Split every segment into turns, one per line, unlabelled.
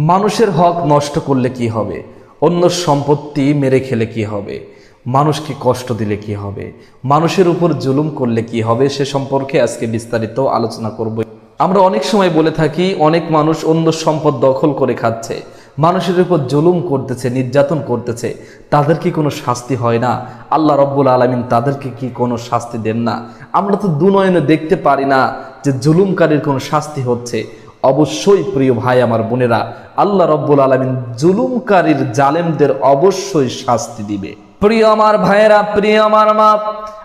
মানুষের হক নষ্ট করলে কি হবে? অন্য সম্পত্তি মেরে খেলে কি হবে? মানুষকে কষ্ট দিলে কি হবে? মানুষের উপর জুলুম করলে কি হবে? সে সম্পর্কে আজকে বিস্তারিত আলোচনা করব। আমরা অনেক সময় বলে থাকি, অনেক মানুষ অন্য সম্পদ দখল করে খাচ্ছে। মানুষের উপর জুলুম করতেছে, নির্যাতন করতেছে। তাদের কি কোনো শাস্তি হয় না? আল্লাহ রব্বুল আলমিন তাদেরকে কি কোনো শাস্তি দেন না? আমরা তো দুনয়নে দেখতে পারি না যে জুলুমকারীর কোনো শাস্তি হচ্ছে। অবশ্যই প্রিয় ভাই, আমার বোনেরা, আল্লাহ রব্বুল আলমিন জুলুমকারীর জালেমদের অবশ্যই শাস্তি দিবে। প্রিয় আমার ভাইয়েরা, প্রিয় আমার মা,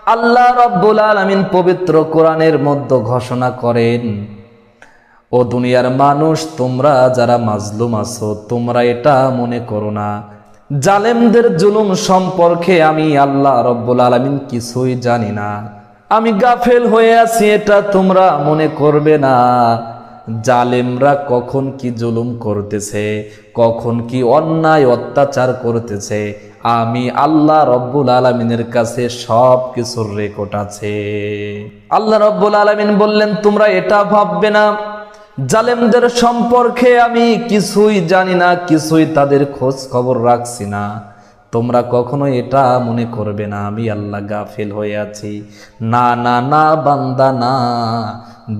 আল্লাহ রব্বুল আলমিন পবিত্র কোরআনের মধ্যে ঘোষণা করেন, ও দুনিয়ার মানুষ, তোমরা যারা মাজলুম আছো, তোমরা এটা মনে করো না। জালেমদের জুলুম সম্পর্কে আমি আল্লাহ রব্বুল আলমিন কিছুই জানি না। আমি গাফেল হয়ে আছি, এটা তোমরা মনে করবে না। জালেমরা কখন কি জুলুম করতেছে, কখন কি অন্যায় অত্যাচার করতেছে, আমি আল্লাহ রব্বুল আলমিনের কাছে সব কিছুর রেকর্ড আছে। আল্লাহ রব্বুল আলমিন বললেন, তোমরা এটা ভাববে না। জালেমদের সম্পর্কে আমি কিছুই জানি না, কিছুই তাদের খোঁজ খবর রাখছি না। তোমরা কখনো এটা মনে করবে না, আমি আল্লাহ গাফিল হয়ে আছি। না না না, বান্দা, না।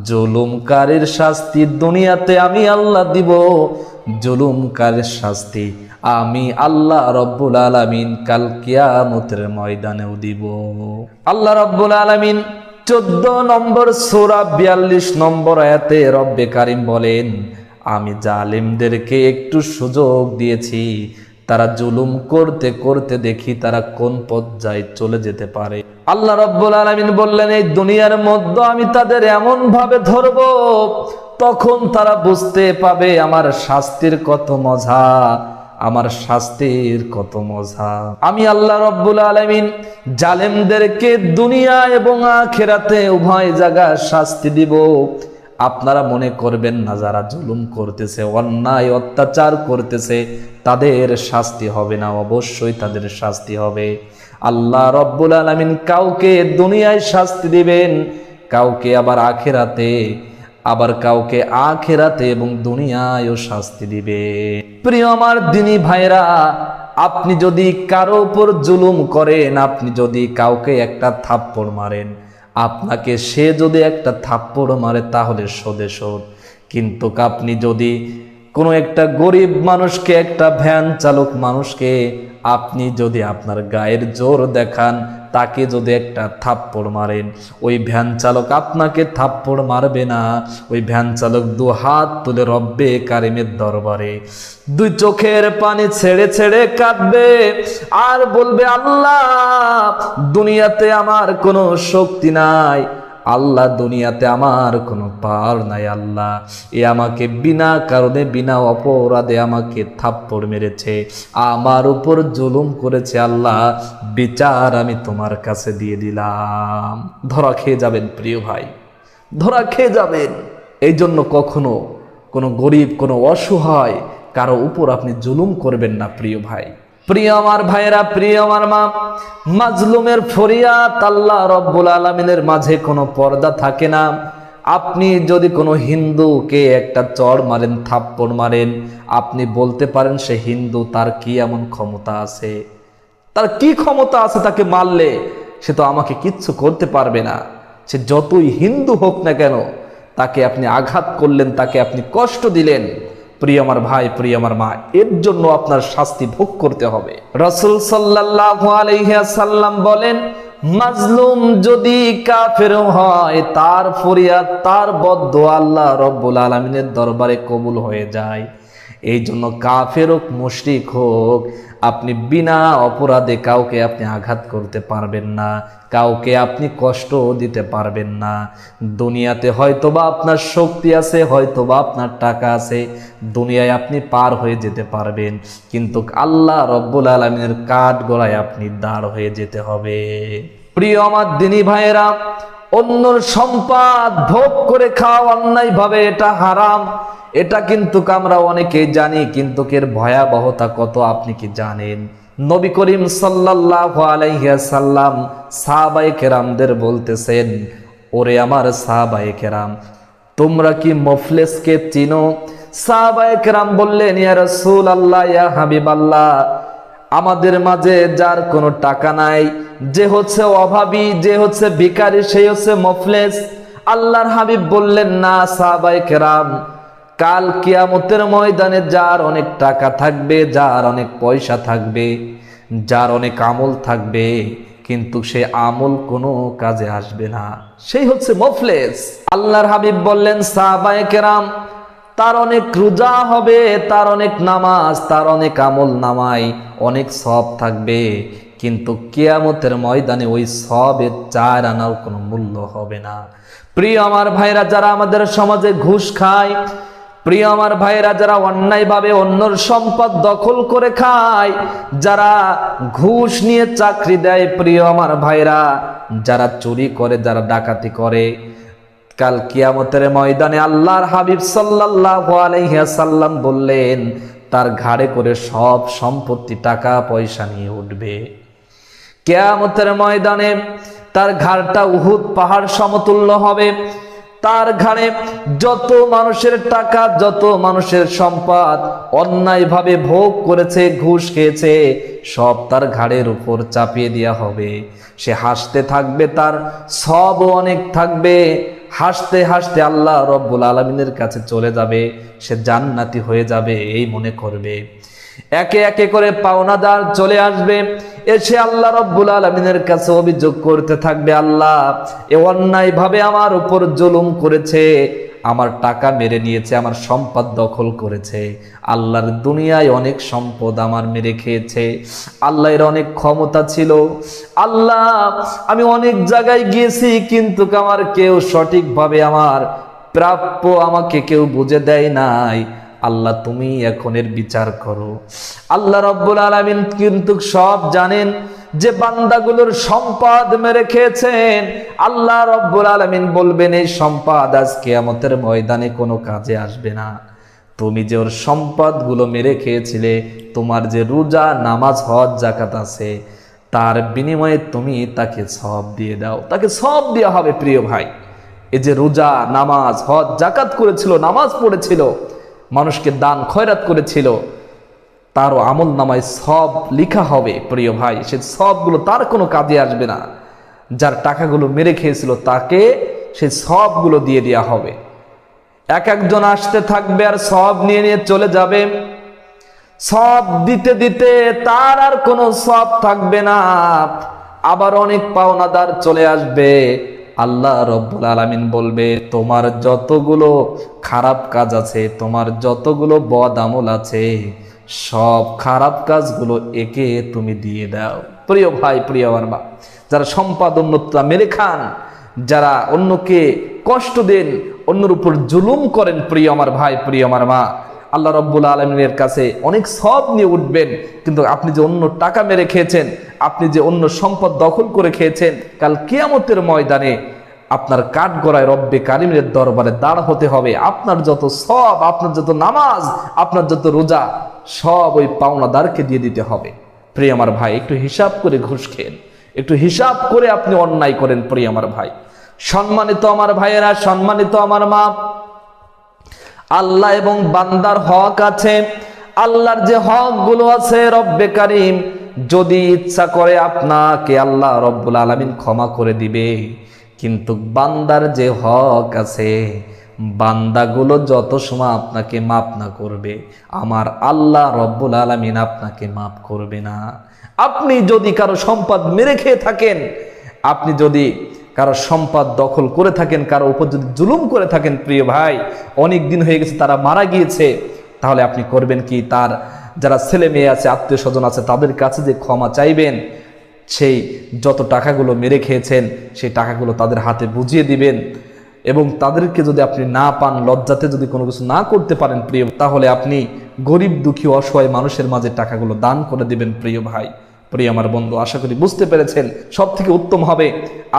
জুলুমকারীর শাস্তি দুনিয়াতে আমি আল্লাহ দিব। জুলুমকারীর শাস্তি আমি আল্লাহ রব্বুল আলামিন কাল কিয়ামতের ময়দানেও দিব। আল্লাহ রব্বুল আলামিন চোদ্দ নম্বর সোরা বিয়াল্লিশ নম্বর আয়াতে রব্বে কারিম বলেন, আমি জালিমদেরকে একটু সুযোগ দিয়েছি। তারা জুলুম করতে করতে দেখি তারা কোন পর্যায়ে চলে যেতে পারে। আল্লাহ রব্বুল আলমিন বললেন, এই দুনিয়ার মধ্যে আমি তাদের এমন ভাবে ধরব, তখন তারা বুঝতে পাবে আমার শাস্তির কত মজা, আমার শাস্তির কত মজা। আমি আল্লাহ রব্বুল আলমিন জালেমদেরকে দুনিয়া এবং আখেরাতে উভয় জায়গা শাস্তি দিব। আপনারা মনে করবেন না যারা জুলুম করতেছে, অন্যায়, অত্যাচার করতেছে, তাদের শাস্তি হবে না, অবশ্যই তাদের শাস্তি হবে। আল্লাহ রব্বুল আলমিন কাউকে দুনিয়ায় শাস্তি দিবেন, কাউকে আবার আখেরাতে, আবার কাউকে আখেরাতে এবং দুনিয়ায়ও শাস্তি দিবে। প্রিয় আমার দিনী ভাইরা আপনি যদি কারও উপর জুলুম করেন, আপনি যদি কাউকে একটা থাপ্পড় মারেন আপনাকে সে যদি একটা থাপ্পড় মারে, তাহলে সদে সদ কিন্তু আপনি যদি কোনো একটা গরিব মানুষকে, একটা ভ্যান চালক মানুষকে, আপনি যদি আপনার গায়ের জোর দেখান তাকে যদি একটা থাপ্পড় মারেন, ওই ভ্যান চালক আপনাকে থাপ্পড় মারবে না। ওই ভ্যান চালক দু হাত তুলে রব্বে কারিমের দরবারে, দুই চোখের পানি ছেড়ে ছেড়ে কাঁদবে আর বলবে, আল্লাহ, দুনিয়াতে আমার কোনো শক্তি নাই। আল্লাহ দুনিয়াতে আমার কোনো পার নাই, আল্লাহ। এ আমাকে বিনা কারণে, বিনা অপরাধে আমাকে থাপ্পড় মেরেছে, আমার উপর জুলুম করেছে, আল্লাহ। বিচার আমি তোমার কাছে দিয়ে দিলাম। ধরা খেয়ে যাবেন প্রিয় ভাই, ধরা খেয়ে যাবেন। এই জন্য কখনো কোনো গরিব, কোনো অসহায়, কারও উপর আপনি জুলুম করবেন না প্রিয় ভাই। প্রিয় আমার ভাইয়েরা, প্রিয় আমার মা, মাজলুমের ফরিয়াত আল্লাহ রব্বুল আলমিনের মাঝে কোনো পর্দা থাকে না। আপনি যদি কোনো হিন্দুকে একটা চড় মারেন, থাপ্পড় মারেন, আপনি বলতে পারেন সে হিন্দু, তার কি এমন ক্ষমতা আছে? তার কি ক্ষমতা আছে তাকে মারলে? সে তো আমাকে কিচ্ছু করতে পারবে না। সে যতই হিন্দু হোক না কেন, তাকে আপনি আঘাত করলেন, তাকে আপনি কষ্ট দিলেন। প্রিয় আমার ভাই, প্রিয় আমার মা, এর জন্য আপনার শাস্তি ভোগ করতে হবে। রসুল সাল্লাম বলেন, মাজলুম যদি কাফের হয়, তার ফরিয়াদ, তার বদ আল্লাহ রব্বুল আলমিনের দরবারে কবুল হয়ে যায়। এই জন্য কাফের হোক, মুশরিক হোক, আপনি বিনা অপরাধে কাউকে আপনি আঘাত করতে পারবেন না, কাউকে আপনি কষ্ট দিতে পারবেন না। দুনিয়াতে হয়তোবা আপনার শক্তি আছে, হয়তোবা আপনার টাকা আছে, দুনিয়ায় আপনি পার হয়ে যেতে পারবেন। কিন্তু আল্লাহ রব্বুল আলমিনের কাঠ গড়ায় আপনি দাঁড় হয়ে যেতে হবে। প্রিয় আমার দিনী ভাইয়েরা অন্যর সম্পদ ভোগ করে খাওয়া অন্যায় ভাবে এটা হারাম। এটা কিন্তু আমরা অনেকেই জানি, কিন্তু এর ভয়াবহতা কত আপনি কি জানেন? নবী করিম সাল্লাহ আলাইসাল্লাম সাহাবাই কেরামদের বলতেছেন, ওরে আমার সাহাবাই কেরাম, তোমরা কি মফলেসকে চিনো? সাহাবায়ে বললেন, ইয়া রাসূল আল্লাহ ইয়া হাবিব আল্লাহ আমাদের মাঝে যার কোনো টাকা নাই, যে হচ্ছে অভাবী, যে হচ্ছে ভিখারি সেই হচ্ছে মফলেস। আল্লাহর হাবিব বললেন, না, সাহাবায়ে কেরাম, কাল কিয়ামতের ময়দানে যার অনেক টাকা থাকবে, যার অনেক পয়সা থাকবে, যার অনেক আমল থাকবে, কিন্তু সে আমল কোনো কাজে আসবে না। সেই হচ্ছে মফলেস। আল্লাহর হাবিব বললেন, সাহাবায়ে কেরাম তার অনেক রোজা হবে, তার অনেক নামাজ, তার অনেক আমল নামাই, অনেক সব থাকবে। কিন্তু কেয়ামতের ময়দানে ওই সবের চার আনার কোনো মূল্য হবে না। প্রিয় আমার ভাইরা, যারা আমাদের সমাজে ঘুষ খায়, প্রিয় আমার ভাইরা, যারা অন্যায়ভাবে অন্যর সম্পদ দখল করে খায়, যারা ঘুষ নিয়ে চাকরি দেয়, প্রিয় আমার ভাইরা, যারা চুরি করে, যারা ডাকাতি করে কাল কিয়ামতের ময়দানে আল্লাহর হাবিব সাল্লাল্লাহু আলাইহি সাল্লাম বললেন, তার ঘাড়ে করে সব সম্পত্তি, টাকা, পয়সা নিয়ে উঠবে। কেয়ামতের ময়দানে তার ঘাড়টা উহুদ পাহাড় সমতুল্য হবে। তার ঘাড়ে যত মানুষের টাকা, যত মানুষের সম্পদ অন্যায়ভাবে ভোগ করেছে, ঘুষ খেয়েছে, সব তার ঘাড়ের উপর চাপিয়ে দেওয়া হবে। সে হাসতে থাকবে, তার সব অনেক থাকবে। হাসতে হাসতে আল্লাহ রব্বুল আলমিনের কাছে চলে যাবে, সে জান্নাতি হয়ে যাবে এই মনে করবে। একে একে করে পাওনাদার চলে আসবে, এসে আল্লাহ রব্বুল আলমিনের কাছে অভিযোগ করতে থাকবে, আল্লাহ, এ অন্যায় ভাবে আমার উপর জুলুম করেছে আমার টাকা মেরে নিয়েছে, আমার সম্পদ দখল করেছে। আল্লাহর দুনিয়ায় অনেক সম্পদ আমার মেরে খেয়েছে। আল্লাহর অনেক ক্ষমতা ছিল। আল্লাহ, আমি অনেক জায়গায় গিয়েছি, কিন্তু আমার কেউ সঠিকভাবে আমার প্রাপ্য আমাকে কেউ বুঝে দেয় নাই। আল্লাহ তুমি এখন এর বিচার করো। আল্লাহ রব্বুল আলমিন কিন্তু সব জানেন যে বান্দাগুলোর সম্পদ মেরে খেয়েছেন। আল্লাহ রব্বুল আলমিন বলবেন, এই সম্পদ আজকে আমাদের ময়দানে কোনো কাজে আসবে না। তুমি যে ওর সম্পদগুলো মেরে খেয়েছিলে, তোমার যে রোজা, নামাজ, হজ জাকাত আছে, তার বিনিময়ে তুমি তাকে সব দিয়ে দাও। তাকে সব দেওয়া হবে, প্রিয় ভাই। এই যে রোজা, নামাজ, হজ জাকাত করেছিল, নামাজ পড়েছিল মানুষকে দান খয়রাত করেছিল, তারও আমল নামায় সব লিখা হবে, প্রিয় ভাই। সে সবগুলো তার কোনো কাজে আসবে না। যার টাকাগুলো মেরে খেয়েছিল তাকে সে সবগুলো দিয়ে দেওয়া হবে। এক একজন আসতে থাকবে আর সব নিয়ে নিয়ে চলে যাবে। সব দিতে দিতে তার আর কোনো সব থাকবে না। আবার অনেক পাওনাদার চলে আসবে। আল্লাহ রব্বুল আলমিন বলবে, তোমার যতগুলো খারাপ কাজ আছে, তোমার যতগুলো বদ আমল আছে, সব খারাপ কাজগুলো একে তুমি দিয়ে দাও। প্রিয় ভাই, প্রিয় আমার মা, যারা সম্পাদ উন্নতটা মেরে খান, যারা অন্যকে কষ্ট দেন, অন্যর উপর জুলুম করেন, প্রিয় আমার ভাই, প্রিয় আমার মা আল্লাহ রব্বুল আলমিনের কাছে অনেক সব নিয়ে উঠবেন, কিন্তু আপনি যে অন্য টাকা মেরে খেয়েছেন, আপনি যে অন্য সম্পদ দখল করে খেয়েছেন, কাল কেয়ামতের ময়দানে আপনার কাঠ গড়ায় রব্বে কারিমের দরবারে দাঁড় হতে হবে। আপনার যত সব, আপনার যত নামাজ, আপনার যত রোজা, সব ওই পাওনাদারকে দিয়ে দিতে হবে। প্রিয় আমার ভাই, একটু হিসাব করে ঘুষ খেন একটু হিসাব করে আপনি অন্যায় করেন, প্রিয় আমার ভাই। সম্মানিত আমার ভাইয়েরা, সম্মানিত আমার মা আল্লাহ এবং বান্দার হক আছে। আল্লাহর যে হকগুলো আছে রব্বে কারিম, যদি ইচ্ছা করে আপনাকে আল্লাহ রব্বুল আলমিন ক্ষমা করে দিবে। কিন্তু বান্দার যে হক আছে, বান্দাগুলো যত সময় আপনাকে মাপ না করবে, আমার আল্লাহ রব্বুল আলমিন আপনাকে মাপ করবে না। আপনি যদি কারও সম্পদ মেরে খেয়ে থাকেন, আপনি যদি কারও সম্পদ দখল করে থাকেন, কারও উপর যদি জুলুম করে থাকেন, প্রিয় ভাই, অনেক দিন হয়ে গেছে তারা মারা গিয়েছে। তাহলে আপনি করবেন কি? তার যারা ছেলে মেয়ে আছে, আত্মীয় স্বজন আছে, তাদের কাছে যে ক্ষমা চাইবেন, সেই যত টাকাগুলো মেরে খেয়েছেন, সেই টাকাগুলো তাদের হাতে বুঝিয়ে দিবেন। এবং তাদেরকে যদি আপনি না পান, লজ্জাতে যদি কোনো কিছু না করতে পারেন, প্রিয়, তাহলে আপনি গরিব, দুঃখী, অসহায় মানুষের মাঝে টাকাগুলো দান করে দিবেন, প্রিয় ভাই। প্রিয় আমার বন্ধু, আশা করি বুঝতে পেরেছেন সব থেকে উত্তম হবে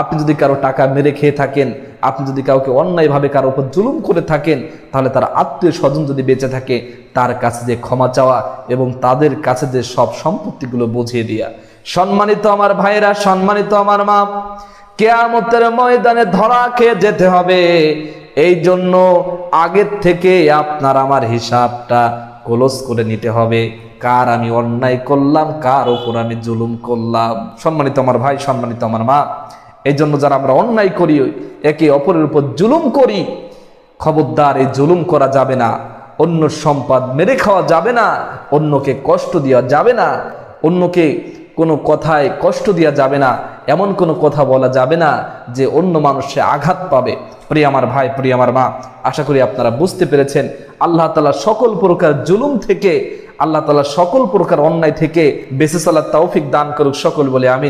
আপনি যদি কারও টাকা মেরে খেয়ে থাকেন, আপনি যদি কাউকে অন্যায়ভাবে কারও উপর জুলুম করে থাকেন, তাহলে তার আত্মীয় স্বজন যদি বেঁচে থাকে, তার কাছে যে ক্ষমা চাওয়া এবং তাদের কাছে যে সব সম্পত্তিগুলো বুঝিয়ে দেওয়া সম্মানিত আমার ভাইয়েরা, সম্মানিত আমার মা, কেয়ামতের ময়দানে ধরা খেয়ে যেতে হবে। এই জন্য আগের থেকে আপনার আমার হিসাবটা ক্লোজ করে নিতে হবে। কার আমি অন্যায় করলাম, কার ওপর আমি জুলুম করলাম? সম্মানিত আমার ভাই, সম্মানিত আমার মা এই জন্য যারা আমরা অন্যায় করি, একে অপরের উপর জুলুম করি, খবরদার এই জুলুম করা যাবে না। অন্য সম্পদ মেরে খাওয়া যাবে না, অন্যকে কষ্ট দেওয়া যাবে না, অন্যকে কোনো কথায় কষ্ট দেওয়া যাবে না, এমন কোনো কথা বলা যাবে না যে অন্য মানুষে আঘাত পাবে। প্রিয় আমার ভাই, প্রিয় আমার মা, আশা করি আপনারা বুঝতে পেরেছেন, আল্লাহ তালা সকল প্রকার জুলুম থেকে, আল্লাহ তালা সকল প্রকার অন্যায় থেকে বেঁচে চলার তৌফিক দান করুক সকল বলে, আমিন।